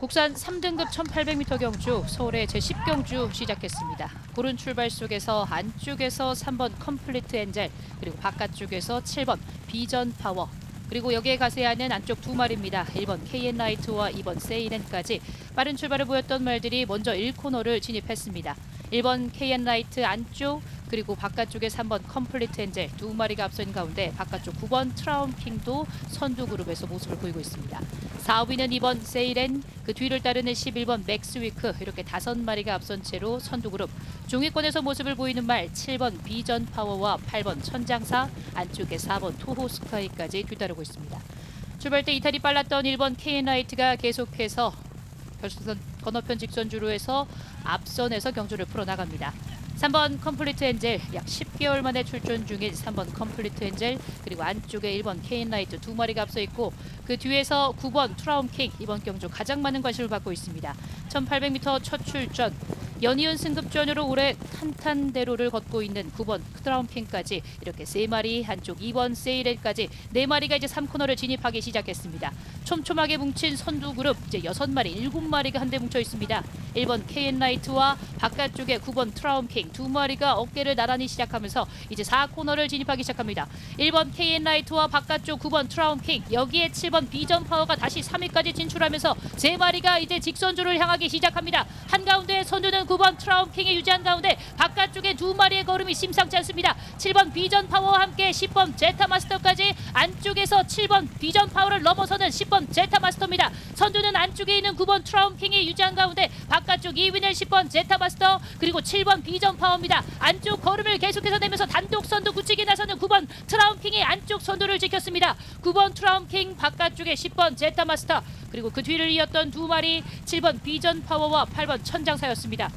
국산 3등급 1800m 경주 서울의 제10경주 시작했습니다. 고른 출발 속에서 안쪽에서 3번 컴플리트 엔젤 그리고 바깥쪽에서 7번 비전 파워 그리고 여기에 가세하는 안쪽 두 마리입니다. 1번 KN 라이트와 2번 세이렌까지 빠른 출발을 보였던 말들이 먼저 1코너를 진입했습니다. 1번 KN 라이트 안쪽 그리고 바깥쪽에 3번 컴플리트 엔젤 두 마리가 앞선 가운데 바깥쪽 9번 트라움 킹도 선두 그룹에서 모습을 보이고 있습니다. 4위는 2번 세이렌, 그 뒤를 따르는 11번 맥스위크 이렇게 다섯 마리가 앞선 채로 선두 그룹. 중위권에서 모습을 보이는 말 7번 비전 파워와 8번 천장사, 안쪽에 4번 토호 스카이까지 뒤따르고 있습니다. 출발 때 이탈이 빨랐던 1번 KN라이트가 계속해서 결승선 건너편 직선 주로 해서 앞선에서 경주를 풀어나갑니다. 3번 컴플리트 엔젤 약 10개월 만에 출전 중인 3번 컴플리트 엔젤 그리고 안쪽에 1번 케인 라이트 두 마리가 앞서 있고 그 뒤에서 9번 트라움 킹 이번 경주 가장 많은 관심을 받고 있습니다. 1800m 첫 출전 연이은 승급전으로 올해 탄탄대로를 걷고 있는 9번 트라움킹까지 이렇게 세 마리 한쪽 2번 세이렌까지 네 마리가 이제 3코너를 진입하기 시작했습니다. 촘촘하게 뭉친 선두 그룹 이제 6마리 7마리가 한데 뭉쳐 있습니다. 1번 KN라이트와 바깥쪽에 9번 트라움킹 두 마리가 어깨를 나란히 시작하면서 이제 4코너를 진입하기 시작합니다. 1번 KN라이트와 바깥쪽 9번 트라움킹 여기에 7번 비전 파워가 다시 3위까지 진출하면서 세 마리가 이제 직선주를 향하기 시작합니다. 한가운데 선두는 9번 트라움킹이 유지한 가운데 바깥쪽에 두 마리의 걸음이 심상치 않습니다. 7번 비전 파워와 함께 10번 제타 마스터까지 안쪽에서 7번 비전 파워를 넘어서는 10번 제타 마스터입니다. 선두는 안쪽에 있는 9번 트라움킹이 유지한 가운데 바깥쪽 2위는 10번 제타 마스터 그리고 7번 비전 파워입니다. 안쪽 걸음을 계속해서 내면서 단독 선두 굳히기 나서는 9번 트라움킹이 안쪽 선두를 지켰습니다. 9번 트라움킹 바깥쪽에 10번 제타 마스터 그리고 그 뒤를 이었던 두 마리 7번 비전 파워와 8번 천장사였습니다.